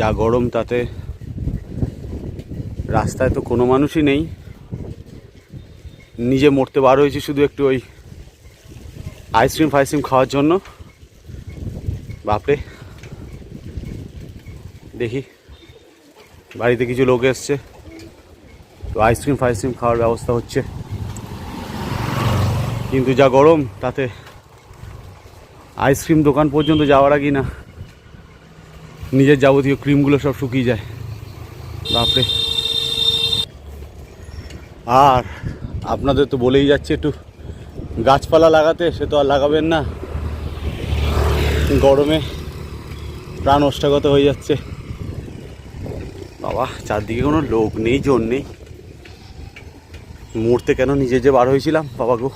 যা গরম, তাতে রাস্তায় তো কোনো মানুষই নেই। নিজে মরতে বার হয়েছি শুধু একটু ওই আইসক্রিম ফাইসক্রিম খাওয়ার জন্য। বাপরে, দেখি বাড়িতে কিছু লোক এসছে। তো আইসক্রিম ফাইসক্রিম খাওয়ার ব্যবস্থা হচ্ছে। কিন্তু যা গরম, তাতে আইসক্রিম দোকান পর্যন্ত যাওয়ার আগেই না নিজের যাবতীয় ক্রিমগুলো সব শুকিয়ে যায়। বাপরে। আর আপনাদের তো বলেই যাচ্ছে একটু গাছপালা লাগাতে, সে তো আর লাগাবেন না। গরমে প্রাণ অষ্টাগত হয়ে যাচ্ছে। বাবা, চারদিকে কোনো লোক নেই জোর নেই। মুহূর্তে কেন নিজে যে বার হয়েছিলাম, বাবা গো।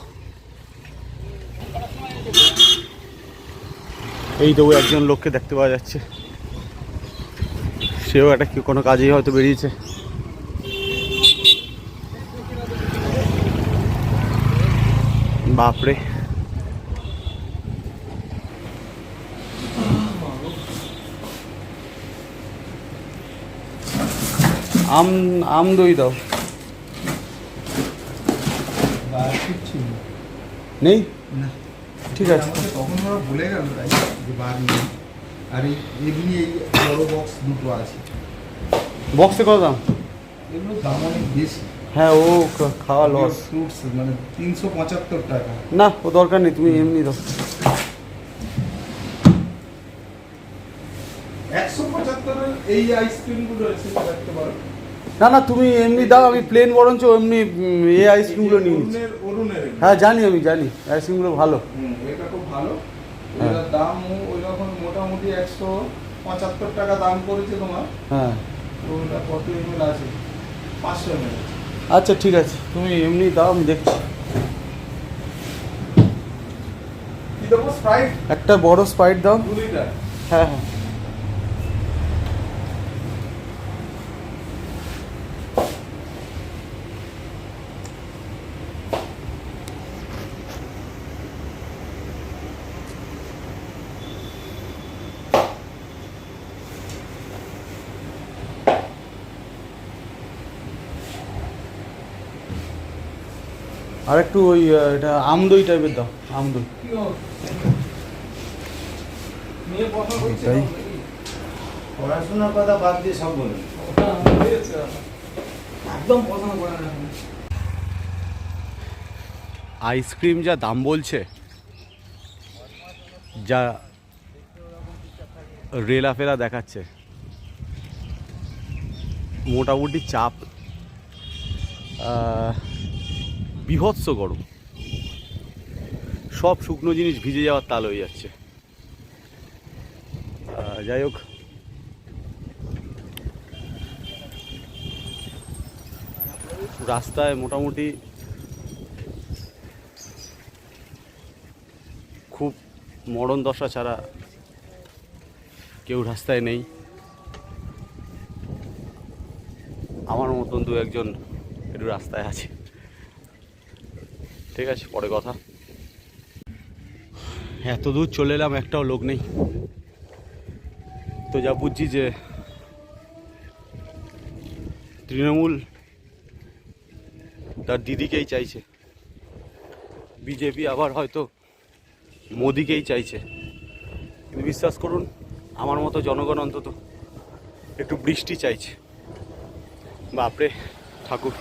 এই তবু একজন লোককে দেখতে পাওয়া যাচ্ছে। সেও একটা কি কোনো কাজেই হয়তো বেরিয়েছে। বাপরে। আম আম দই দাও। নেই? ঠিক আছে। তখন ওরা বলে গেল তাই যে বার নেই। আর এই এমনি এই বড় বক্স দুটো আছে। বক্সে কত দাম? এগুলোর দাম অনেক বেশি। হ্যাঁ ও খাওয়া লস ফ্রুটস মানে তিনশো পঁচাত্তর টাকা। না ও দরকার নেই তুমি এমনি দাও। একশো পঁচাত্তরের এই আইসক্রিমগুলো এসে দেখতে পারো। না না তুমি এমনি দাও আমি প্লেন বরঞ্চ এমনি উম, এ আইসক্রিমগুলো নিয়ে নিচ্ছি। এগুলো। হ্যাঁ জানি আমি জানি। আইসক্রিমগুলো ভালো। এটা খুব ভালো। এটার দাম ওই রকম মোটামুটি একশো পঁচাত্তর টাকা দাম করেছে তোমার। হ্যাঁ। তো ওটা কত এমএল আছে? পাঁচশো এমএল। আচ্ছা ঠিক আছে। তুমি এমনি দাও আমি দেখছি। কি দেবো? স্প্রাইট একটা বড় স্প্রাইট দাও। দু লিটার হ্যাঁ হ্যাঁ। আর একটু ওই এটা আমদই টাইপের দাও আমদই কি হবে? নিয়ে পড়াশোনা করছে এটাই। পড়াশোনার কথা বাদ দিয়ে সব বলুন একদম পছন্দ করে না। আইসক্রিম যা দাম বলছে যা রেলা ফেলা দেখাচ্ছে মোটামুটি চাপ। আহ, বিভৎস গরম। সব শুকনো জিনিস ভিজে যাওয়ার তাল হয়ে যাচ্ছে। যাই হোক। রাস্তায় মোটামুটি খুব মরণ দশা ছাড়া কেউ রাস্তায় নেই। আমার মতন দু একজন একটু রাস্তায় আছে। ঠিক আছে, পরে কথা। এত দূর চলে এলাম, একটাও লোক নেই। তো যা বুঝছি যে তৃণমূল তার দিদিকেই চাইছে। বিজেপি আবার হয়তো মোদিকেই চাইছে। কিন্তু বিশ্বাস করুন, আমার মতো জনগণ অন্তত একটু বৃষ্টি চাইছে। বাপরে, ঠাকুর।